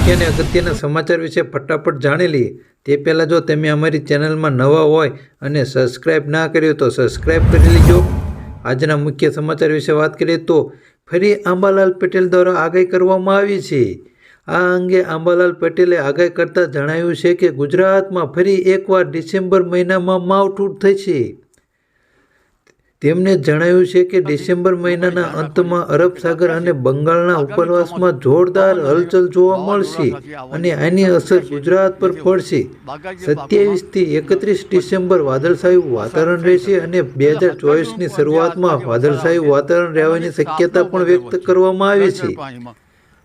મુખ્ય અને અગત્યના સમાચાર વિશે ફટાફટ જાણી લઈએ. તે પહેલાં જો તમે અમારી ચેનલમાં નવા હોય અને સબસ્ક્રાઈબ ના કર્યો તો સબસ્ક્રાઈબ કરી લેજો. આજના મુખ્ય સમાચાર વિશે વાત કરીએ તો ફરી આંબાલાલ પટેલ દ્વારા આગાહી કરવામાં આવી છે. આ અંગે આંબાલાલ પટેલે આગાહી કરતાં જણાવ્યું છે કે ગુજરાતમાં ફરી એકવાર ડિસેમ્બર મહિનામાં માવઠું થશે તેમણે જણાવ્યું છે કે ડિસેમ્બર મહિનાના અંતમાં અરબ સાગર અને બંગાળના ઉપરવાસમાં જોરદાર હલચલ જોવા મળશે અને આની અસર ગુજરાત પર પડશે. સત્યાવીસથી એકત્રીસ ડિસેમ્બર વાદળછાયું વાતાવરણ રહેશે અને બે હજાર ચોવીસની શરૂઆતમાં વાદળછાયું વાતાવરણ રહેવાની શક્યતા પણ વ્યક્ત કરવામાં આવી છે.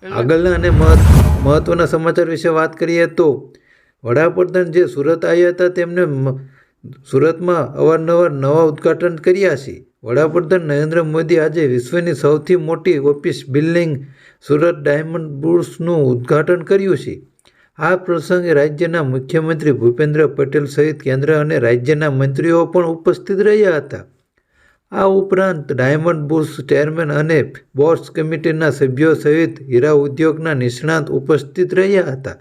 આગળના અને મહત્વના સમાચાર વિશે વાત કરીએ તો વડાપ્રધાન જે સુરત આવ્યા હતા, તેમને સુરતમાં અવારનવાર નવા ઉદ્ઘાટન કર્યા છે. વડાપ્રધાન નરેન્દ્ર મોદી આજે વિશ્વની સૌથી મોટી ઓફિસ બિલ્ડિંગ સુરત ડાયમંડ બુર્સનું ઉદ્ઘાટન કર્યું છે. આ પ્રસંગે રાજ્યના મુખ્યમંત્રી ભૂપેન્દ્ર પટેલ સહિત કેન્દ્ર અને રાજ્યના મંત્રીઓ પણ ઉપસ્થિત રહ્યા હતા. આ ઉપરાંત ડાયમંડ બુર્સ ચેરમેન અને બોર્સ કમિટીના સભ્યો સહિત હીરા ઉદ્યોગના નિષ્ણાત ઉપસ્થિત રહ્યા હતા.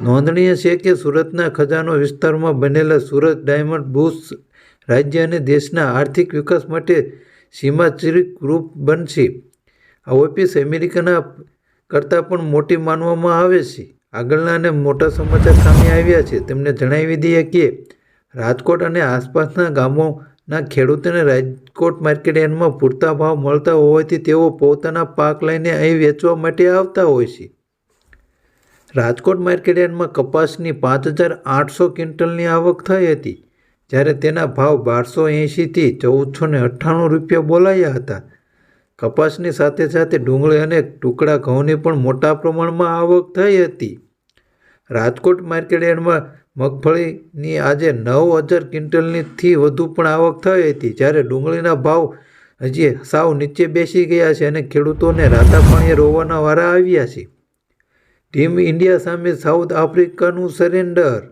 નોંધનીય છે કે સુરતના ખજાનો વિસ્તારમાં બનેલા સુરત ડાયમંડ બુસ રાજ્ય અને દેશના આર્થિક વિકાસ માટે સીમાચિરિક રૂપ બનશે. આ ઓફિસ અમેરિકાના કરતાં પણ મોટી માનવામાં આવે છે. આગળના અને મોટા સમાચાર સામે આવ્યા છે. તેમણે જણાવી દઈએ કે રાજકોટ અને આસપાસના ગામોના ખેડૂતોને રાજકોટ માર્કેટ યાર્ડમાં પૂરતા ભાવ મળતા હોવાથી તેઓ પોતાના પાક લઈને અહીં વેચવા માટે આવતા હોય છે. રાજકોટ માર્કેટ યાર્ડમાં કપાસની પાંચ હજાર આઠસો ક્વિન્ટલની આવક થઈ હતી, જ્યારે તેના ભાવ બારસો એંશીથી ચૌદસો ને અઠ્ઠાણું રૂપિયા બોલાયા હતા. કપાસની સાથે સાથે ડુંગળી અને ટુકડા ઘઉંની પણ મોટા પ્રમાણમાં આવક થઈ હતી. રાજકોટ માર્કેટ યાર્ડમાં મગફળીની આજે નવ હજાર ક્વિન્ટલનીથી વધુ પણ આવક થઈ હતી, જ્યારે ડુંગળીના ભાવ હજી સાવ નીચે બેસી ગયા છે અને ખેડૂતોને રાતા પાણીએ રોવાના વારા આવ્યા છે. ટીમ ઇન્ડિયા સામે સાઉથ આફ્રિકાનું સરેન્ડર.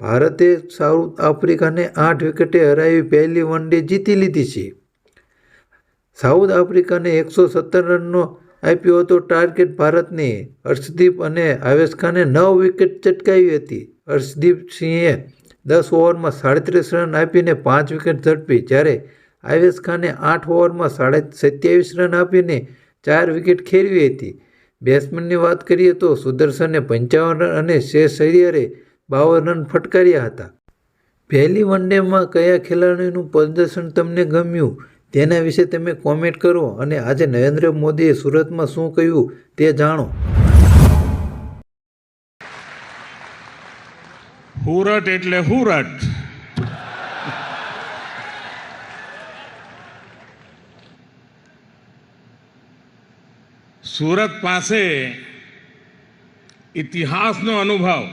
ભારતે સાઉથ આફ્રિકાને આઠ વિકેટે હરાવી પહેલી વન ડે જીતી લીધી છે. સાઉથ આફ્રિકાને એકસો સત્તર રનનો આપ્યો હતો ટાર્ગેટ ભારતને. હર્ષદીપ અને આવેશ ખાને નવ વિકેટ ચટકાવી હતી. હર્ષદીપ સિંહે દસ ઓવરમાં સાડત્રીસ રન આપીને પાંચ વિકેટ ઝડપી. જ્યારે આવેશ ખાને આઠ ઓવરમાં સાડા સત્યાવીસ રન આપીને ચાર વિકેટ ખેરવી હતી. બેટ્સમેનની વાત કરીએ તો સુદર્શને પંચાવન રન અને શેષ અય્યરે બાવન રન ફટકાર્યા હતા. પહેલી વન ડેમાં કયા ખેલાડીનું પ્રદર્શન તમને ગમ્યું? તેના વિશે તમે કોમેન્ટ કરો અને આજે નરેન્દ્ર મોદીએ સુરતમાં શું કહ્યું તે જાણો. હુરટ એટલે હુરટ સુરત પાસે ઇતિહાસનો અનુભવ,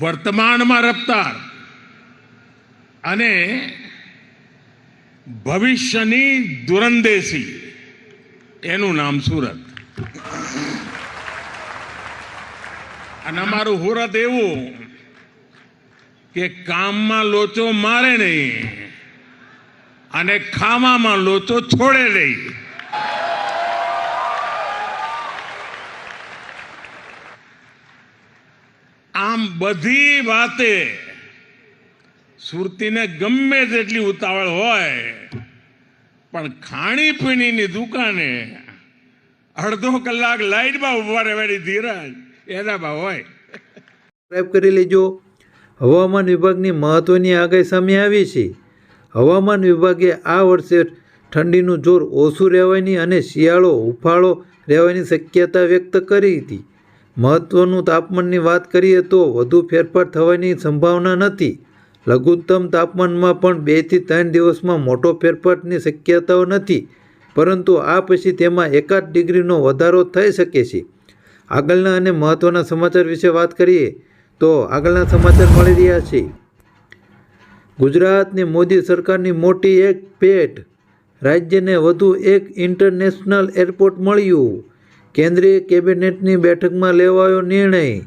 વર્તમાનમાં રફતાર અને ભવિષ્યની દુરંદેશી, એનું નામ સુરત. અને અમારું હુરત એવું કે કામમાં લોચો મારે નહીં અને ખાવામાં લોચો છોડે નહીં. બધી વાતે સુરતીને ગમે તેટલી ઉતાવળ હોય, પણ ખાણીપીણીની દુકાને અડધો કલાક લાઈટમાં ઊભા રહેવાની ધીરજ એનામાં હોય. સબસ્ક્રાઈબ કરી લેજો. હવામાન વિભાગની મહત્ત્વની આગાહી સામે આવી છે. હવામાન વિભાગે આ વર્ષે ઠંડીનું જોર ઓછું રહેવાની અને શિયાળો હુફાળો રહેવાની શક્યતા વ્યક્ત કરી હતી. મહત્ત્વનું તાપમાનની વાત કરીએ તો વધુ ફેરફાર થવાની સંભાવના નથી. લઘુત્તમ તાપમાનમાં પણ બેથી ત્રણ દિવસમાં મોટો ફેરફારની શક્યતાઓ નથી, પરંતુ આ પછી તેમાં એકાદ ડિગ્રીનો વધારો થઈ શકે છે. આગળના અને મહત્ત્વના સમાચાર વિશે વાત કરીએ તો આગળના સમાચાર મળી રહ્યા છે. ગુજરાતની મોદી સરકારની મોટી એક પેટ રાજ્યને વધુ એક ઇન્ટરનેશનલ એરપોર્ટ મળ્યું. કેન્દ્રીય કેબિનેટની બેઠકમાં લેવાયો નિર્ણય.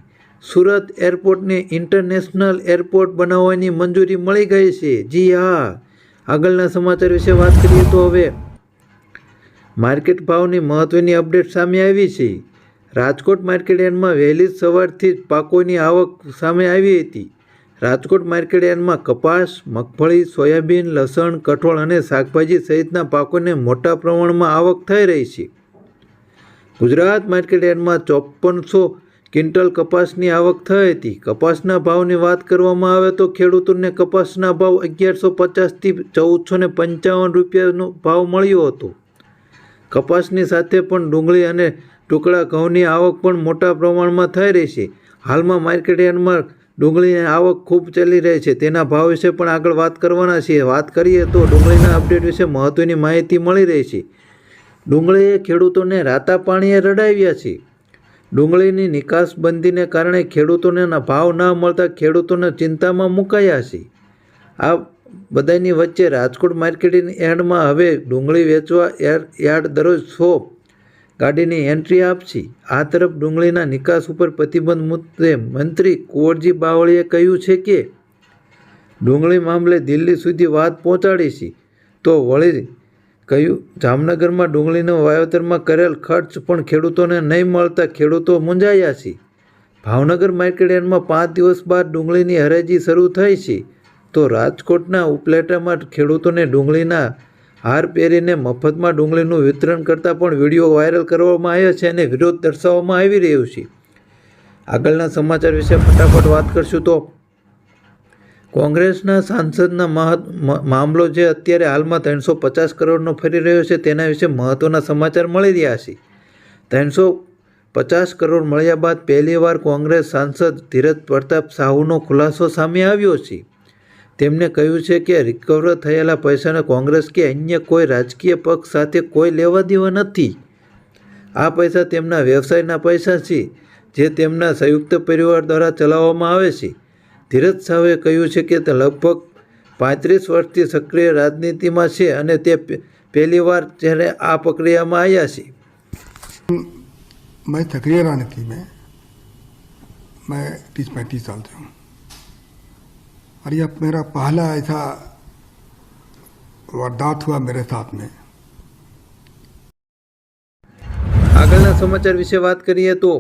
સુરત એરપોર્ટને ઇન્ટરનેશનલ એરપોર્ટ બનાવવાની મંજૂરી મળી ગઈ છે. જી હા. આગળના સમાચાર વિશે વાત કરીએ તો હવે. માર્કેટ ભાવની મહત્ત્વની અપડેટ સામે આવી છે. રાજકોટ માર્કેટયાર્ડમાં વહેલી સવારથી જ પાકોની આવક સામે આવી હતી. રાજકોટ માર્કેટયાર્ડમાં કપાસ, મગફળી, સોયાબીન, લસણ, કઠોળ અને શાકભાજી સહિતના પાકોને મોટા પ્રમાણમાં આવક થઈ રહી છે. ગુજરાત માર્કેટયાર્ડમાં ચોપનસો ક્વિન્ટલ કપાસની આવક થઈ હતી. કપાસના ભાવની વાત કરવામાં આવે તો ખેડૂતોને કપાસના ભાવ અગિયારસો પચાસથી ચૌદસો ને પંચાવન રૂપિયાનો ભાવ મળ્યો હતો. કપાસની સાથે પણ ડુંગળી અને ટુકડા ઘઉંની આવક પણ મોટા પ્રમાણમાં થઈ રહી છે. હાલમાં માર્કેટયાર્ડમાં ડુંગળીની આવક ખૂબ ચાલી રહી છે. તેના ભાવ વિશે પણ આગળ વાત કરવાના છીએ. વાત કરીએ તો ડુંગળીના અપડેટ વિશે મહત્ત્વની માહિતી મળી રહી છે. ડુંગળીએ ખેડૂતોને રાતા પાણીએ રડાવ્યા છે. ડુંગળીની નિકાસબંધીને કારણે ખેડૂતોને ભાવ ન મળતા ખેડૂતોને ચિંતામાં મુકાયા છે. આ બધાની વચ્ચે રાજકોટ માર્કેટિંગ યાર્ડમાં હવે ડુંગળી વેચવા યાર- યાર્ડ દરરોજ સો ગાડીની એન્ટ્રી આપશે. આ તરફ ડુંગળીના નિકાસ ઉપર પ્રતિબંધ મુદ્દે મંત્રી કુંવરજી બાવળીએ કહ્યું છે કે, ડુંગળી મામલે દિલ્હી સુધી વાત પહોંચાડી છે. તો વળી કહ્યું, જામનગરમાં ડુંગળીના વાવેતરમાં કરેલ ખર્ચ પણ ખેડૂતોને નહીં મળતા ખેડૂતો મૂંઝાયા છે. ભાવનગર માર્કેટયાર્ડમાં પાંચ દિવસ બાદ ડુંગળીની હરાજી શરૂ થઈ છે. તો રાજકોટના ઉપલેટામાં ખેડૂતોને ડુંગળીના હાર પહેરીને મફતમાં ડુંગળીનું વિતરણ કરતા પણ વીડિયો વાયરલ કરવામાં આવ્યો છે અને વિરોધ દર્શાવવામાં આવી રહ્યો છે. આગળના સમાચાર વિશે ફટાફટ વાત કરશું તો કોંગ્રેસના સાંસદના મામલો જે અત્યારે હાલમાં ત્રણસો પચાસ કરોડનો ફરી રહ્યો છે, તેના વિશે મહત્ત્વના સમાચાર મળી રહ્યા છે. ત્રણસો પચાસ કરોડ મળ્યા બાદ પહેલીવાર કોંગ્રેસ સાંસદ ધીરજ પ્રતાપ સાહુનો ખુલાસો સામે આવ્યો છે. તેમણે કહ્યું છે કે રિકવર થયેલા પૈસાને કોંગ્રેસ કે અન્ય કોઈ રાજકીય પક્ષ સાથે કોઈ લેવા દેવા નથી. આ પૈસા તેમના વ્યવસાયના પૈસા છે, જે તેમના સંયુક્ત પરિવાર દ્વારા ચલાવવામાં આવે છે. ધીરજ સાવે કહ્યું છે કે તે લગભગ પાંત્રીસ વર્ષથી સક્રિય રાજનીતિમાં છે અને તે પહેલીવાર જ્યારે આ પ્રક્રિયામાં આવ્યા છે. मैं सक्रिय राजनीति में મેં तीस पैंतीस साल से हूँ મેરા પહેલા मेरा पहला ऐसा મેરે हुआ मेरे આગળના સમાચાર વિશે વાત કરીએ તો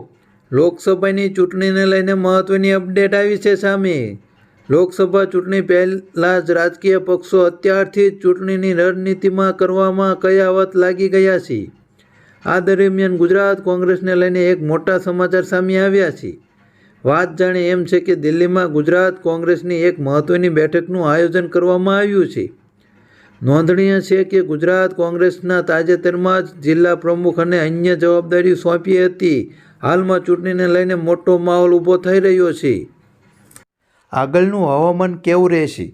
લોકસભાની ચૂંટણીને લઈને મહત્વની અપડેટ આવી છે સામે. લોકસભા ચૂંટણી પહેલાં જ રાજકીય પક્ષો અત્યારથી જ ચૂંટણીની રણનીતિમાં કરવામાં કયાવત લાગી ગયા છે. આ દરમિયાન ગુજરાત કોંગ્રેસને લઈને એક મોટા સમાચાર સામે આવ્યા છે. વાત જાણે એમ છે કે દિલ્હીમાં ગુજરાત કોંગ્રેસની એક મહત્વની બેઠકનું આયોજન કરવામાં આવ્યું છે. નોંધનીય છે કે ગુજરાત કોંગ્રેસના તાજેતરમાં જ જિલ્લા પ્રમુખ અને અન્ય જવાબદારી સોંપી હતી. હાલમાં ચૂંટણીને લઈને મોટો માહોલ ઊભો થઈ રહ્યો છે. આગળનું હવામાન કેવું રહેશે?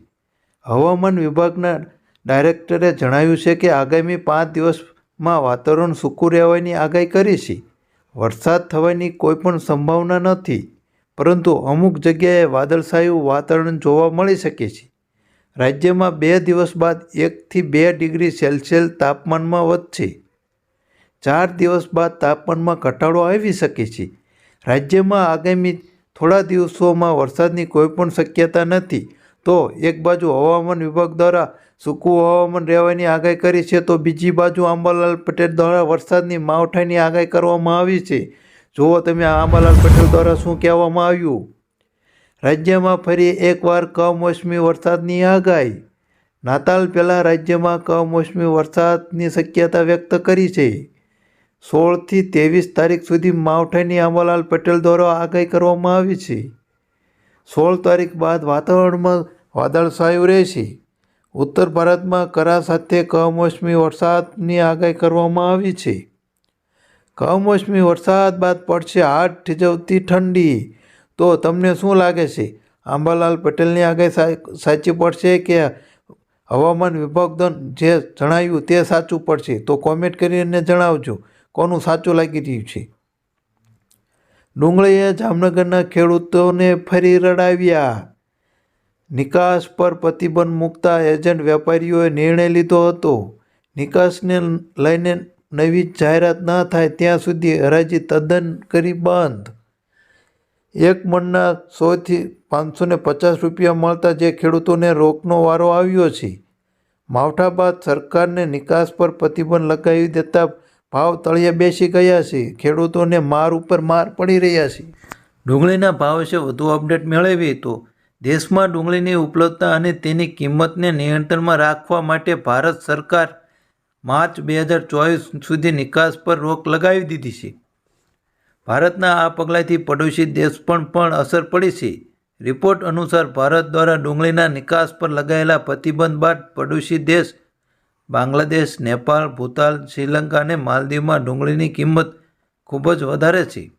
હવામાન વિભાગના ડાયરેક્ટરે જણાવ્યું છે કે આગામી પાંચ દિવસમાં વાતાવરણ સૂકું રહેવાની આગાહી કરી છે. વરસાદ થવાની કોઈ પણ સંભાવના નથી, પરંતુ અમુક જગ્યાએ વાદળછાયું વાતાવરણ જોવા મળી શકે છે. રાજ્યમાં બે દિવસ બાદ એકથી બે ડિગ્રી સેલ્સિયસ તાપમાનમાં વધશે. ચાર દિવસ બાદ તાપમાનમાં ઘટાડો આવી શકે છે. રાજ્યમાં આગામી થોડા દિવસોમાં વરસાદની કોઈપણ શક્યતા નથી. તો એક બાજુ હવામાન વિભાગ દ્વારા સૂકું હવામાન રહેવાની આગાહી કરી છે, તો બીજી બાજુ આંબાલાલ પટેલ દ્વારા વરસાદની માવઠાની આગાહી કરવામાં આવી છે. જુઓ તમે આંબાલાલ પટેલ દ્વારા શું કહેવામાં આવ્યું? રાજ્યમાં ફરી એકવાર કમોસમી વરસાદની આગાહી. નાતાલ પહેલાં રાજ્યમાં કમોસમી વરસાદની શક્યતા વ્યક્ત કરી છે. સોળથી ત્રેવીસ તારીખ સુધી માવઠાની આંબાલાલ પટેલ દ્વારા આગાહી કરવામાં આવી છે. સોળ તારીખ બાદ વાતાવરણમાં વાદળછાયું રહેશે. ઉત્તર ભારતમાં કરા સાથે કમોસમી વરસાદની આગાહી કરવામાં આવી છે. કમોસમી વરસાદ બાદ પડશે હાથ થીજવતી ઠંડી. તો તમને શું લાગે છે? આંબાલાલ પટેલની આગાહી સાચી પડશે કે હવામાન વિભાગ જે જણાવ્યું તે સાચું પડશે? તો કોમેન્ટ કરીને જણાવજો. કોનું સાચું લાગી રહ્યું છે? ડુંગળીએ જામનગરના ખેડૂતોને ફરી રડાવ્યા. નિકાસ પર પ્રતિબંધ મૂકતા એજન્ટ વેપારીઓએ નિર્ણય લીધો હતો. નિકાસને લઈને નવી જાહેરાત ન થાય ત્યાં સુધી હરાજી તદ્દન કરી બંધ. એક મણના સોથી પાંચસો ને પચાસ રૂપિયા મળતા જે ખેડૂતોને રોકનો વારો આવ્યો છે. માવઠા બાદ સરકારને નિકાસ પર પ્રતિબંધ લગાવી દેતા ભાવ તળિયે બેસી ગયા છે. ખેડૂતોને માર ઉપર માર પડી રહ્યા છે. ડુંગળીના ભાવ વિશે વધુ અપડેટ મેળવીએ તો દેશમાં ડુંગળીની ઉપલબ્ધતા અને તેની કિંમતને નિયંત્રણમાં રાખવા માટે ભારત સરકાર માર્ચ બે હજાર ચોવીસ સુધી નિકાસ પર રોક લગાવી દીધી છે. ભારતના આ પગલાંથી પડોશી દેશ પણ પણ અસર પડી છે. રિપોર્ટ અનુસાર ભારત દ્વારા ડુંગળીના નિકાસ પર લગાયેલા પ્રતિબંધ બાદ પડોશી દેશ બાંગ્લાદેશ, નેપાળ, ભૂતાન, શ્રીલંકા અને માલદીવમાં ડુંગળીની કિંમત ખૂબ જ વધારે છે.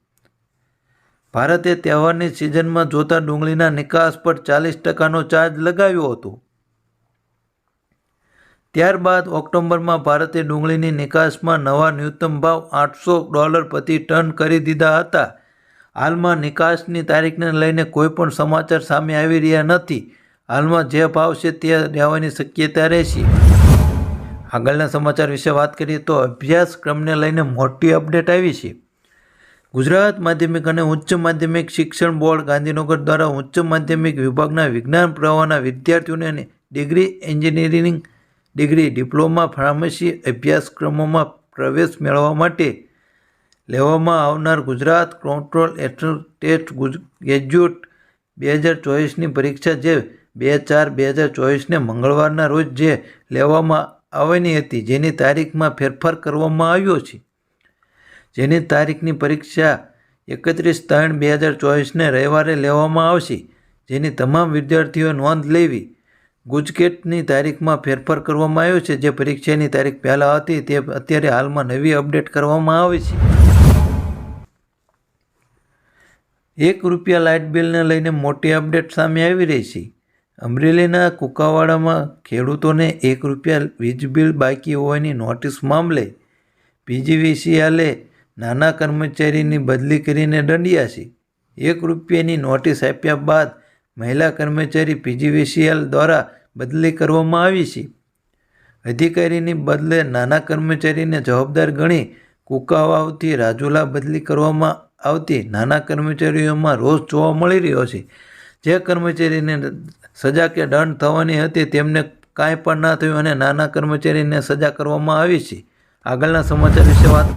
ભારતે તહેવારની સિઝનમાં જોતા ડુંગળીના નિકાસ પર ચાલીસ ટકાનો ચાર્જ લગાવ્યો હતો. ત્યારબાદ ઓક્ટોબરમાં ભારતે ડુંગળીની નિકાસમાં નવા ન્યૂનતમ ભાવ આઠસો ડોલર પ્રતિ ટન કરી દીધા હતા. હાલમાં નિકાસની તારીખને લઈને કોઈ પણ સમાચાર સામે આવી રહ્યા નથી. હાલમાં જે ભાવ છે તે રહેવાની શક્યતા રહેશે. આગળના સમાચાર વિશે વાત કરીએ તો અભ્યાસક્રમને લઈને મોટી અપડેટ આવી છે. ગુજરાત માધ્યમિક અને ઉચ્ચ માધ્યમિક શિક્ષણ બોર્ડ ગાંધીનગર દ્વારા ઉચ્ચ માધ્યમિક વિભાગના વિજ્ઞાન પ્રવાહના વિદ્યાર્થીઓને degree engineering degree diploma pharmacy અભ્યાસક્રમોમાં પ્રવેશ મેળવવા માટે લેવામાં આવનાર ગુજરાત કંટ્રોલ ટેસ્ટ ગ્રેજ્યુએટ બે હજાર ચોવીસની પરીક્ષા જે બે ચાર બે હજાર ચોવીસને મંગળવારના રોજ જે લેવામાં આવવાની હતી, જેની તારીખમાં ફેરફાર કરવામાં આવ્યો છે. જેની તારીખની પરીક્ષા એકત્રીસ ત્રણ બે હજાર ચોવીસને રવિવારે લેવામાં આવશે. જેની તમામ વિદ્યાર્થીઓએ નોંધ લેવી. ગુજકેટની તારીખમાં ફેરફાર કરવામાં આવ્યો છે. જે પરીક્ષાની તારીખ પહેલાં હતી, તે અત્યારે હાલમાં નવી અપડેટ કરવામાં આવી છે. એક રૂપિયા લાઇટ બિલને લઈને મોટી અપડેટ સામે આવી રહી છે. અમરેલીના કુકાવાડામાં ખેડૂતોને એક રૂપિયા વીજ બિલ બાકી હોવાની નોટિસ મામલે પીજીવીસીએલે નાના કર્મચારીની બદલી કરીને દંડ્યા છે. એક રૂપિયાની નોટિસ આપ્યા બાદ મહિલા કર્મચારી પીજીવીસીએલ દ્વારા બદલી કરવામાં આવી છે. અધિકારીની બદલે નાના કર્મચારીને જવાબદાર ગણી કુકાવાવથી રાજુલા બદલી કરવામાં આવતી નાના કર્મચારીઓમાં રોષ જોવા મળી રહ્યો છે. જે કર્મચારીને સજા કે દંડ થવાની હતી તેમને કાંઈ પણ ના થયું અને નાના કર્મચારીને સજા કરવામાં આવી છે. આગળના સમાચાર વિશે વાત